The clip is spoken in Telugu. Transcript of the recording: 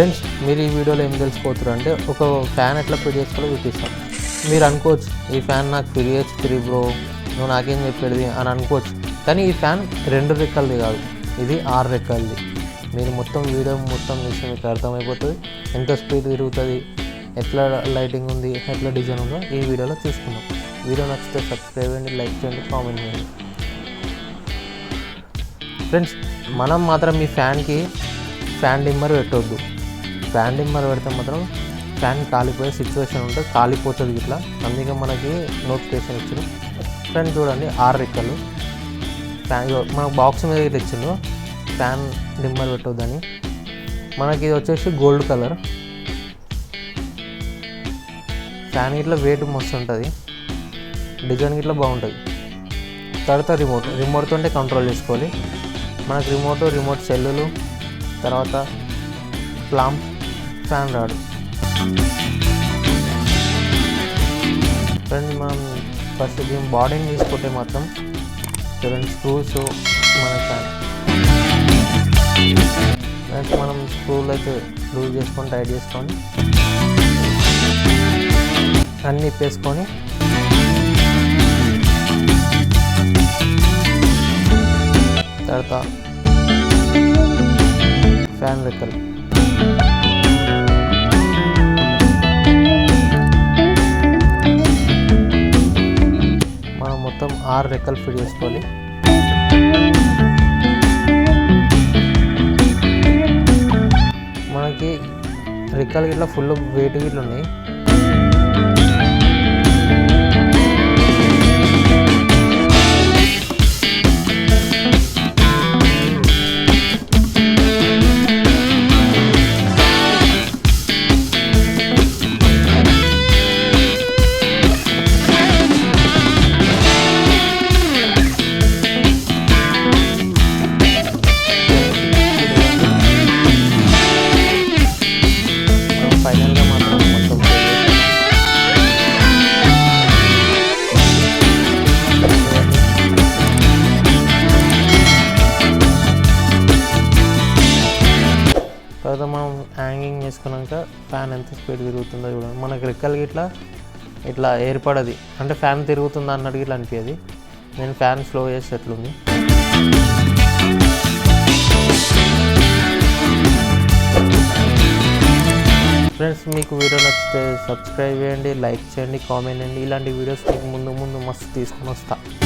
ఫ్రెండ్స్ మీరు ఈ వీడియోలో ఏం తెలుసుకోవచ్చు అంటే ఒక ఫ్యాన్ ఎట్లా ఫిట్ చేసుకోవాలో చూపిస్తాం. మీరు అనుకోవచ్చు ఈ ఫ్యాన్ నాకు ఫిట్ చేయొచ్చు త్రీ బ్రో నువ్వు నాకేం చెప్పేది అని అనుకోవచ్చు. కానీ ఈ ఫ్యాన్ రెండు రెక్కలది కాదు ఇది ఆరు రెక్కలది. మీరు మొత్తం వీడియో మొత్తం చూస్తే మీకు అర్థమైపోతుంది ఎంత స్పీడ్ తిరుగుతుంది ఎట్లా లైటింగ్ ఉంది ఎట్లా డిజైన్ ఉందో ఈ వీడియోలో చూసుకుందాం. వీడియో నచ్చితే సబ్స్క్రైబ్ చేయండి లైక్ చేయండి కామెంట్ చేయండి. ఫ్రెండ్స్ మనం మాత్రం ఈ ఫ్యాన్కి ఫ్యాన్ డిమ్మర్ పెట్టొద్దు. ఫ్యాన్ డిమ్మర్ పెడితే మాత్రం ఫ్యాన్ కాలిపోయే సిచ్యువేషన్ ఉంటే కాలిపోతుంది ఇట్లా. అందుకే మనకి నోటిఫికేషన్ ఇచ్చిండు. ఫ్రెండ్ చూడండి ఆరు రెక్కలు. ఫ్యాన్ మన మనకు బాక్స్ మీద ఇట్లా ఇచ్చిండు. ఫ్యాన్ డిమ్మర్ పెట్టొద్దని. మనకి ఇది వచ్చేసి గోల్డ్ కలర్ ఫ్యాన్ ఇట్లా వెయిట్ మస్తు ఉంటుంది. డిజైన్ ఇట్లా బాగుంటుంది. తర్వాత రిమోట్ రిమోట్తో కంట్రోల్ చేసుకోవాలి. మనకు రిమోట్ రిమోట్ సెల్లులు తర్వాత ప్లాంప్ ఫ్యాన్ రాడు ఫ్రెండ్స్ మనం ఫస్ట్ దీని బాడీని తీసుకుంటే మాత్రం చూడండి స్క్రూస్ మన ఫ్యాన్ నెక్స్ట్ మనం స్క్రూలు అయితే లూజ్ చేసుకొని టైట్ చేసుకొని అన్నీ ఇప్పేసుకొని తర్వాత ఫ్యాన్ రెక్కలు ఆరు రెక్కలు ఫిట్ చేసుకోవాలి మనకి రెక్కలు గిట్ల ఫుల్ వెయిట్ గిట్ల ఉన్నాయి తర్వాత మనం హ్యాంగింగ్ చేసుకున్నాక ఫ్యాన్ ఎంత స్పీడ్ తిరుగుతుందో చూడండి. మనకి రెక్కలకి ఇట్లా ఇట్లా ఏర్పడది. అంటే ఫ్యాన్ తిరుగుతుందా అన్నట్టు ఇట్లా అనిపించేది నేను ఫ్యాన్ స్లో చేస్తే ఎట్లుంది? ఫ్రెండ్స్ మీకు వీడియో నచ్చితే సబ్స్క్రైబ్ చేయండి లైక్ చేయండి కామెంట్ చేయండి. ఇలాంటి వీడియోస్ మీకు ముందు ముందు మస్తు తీసుకొని వస్తాను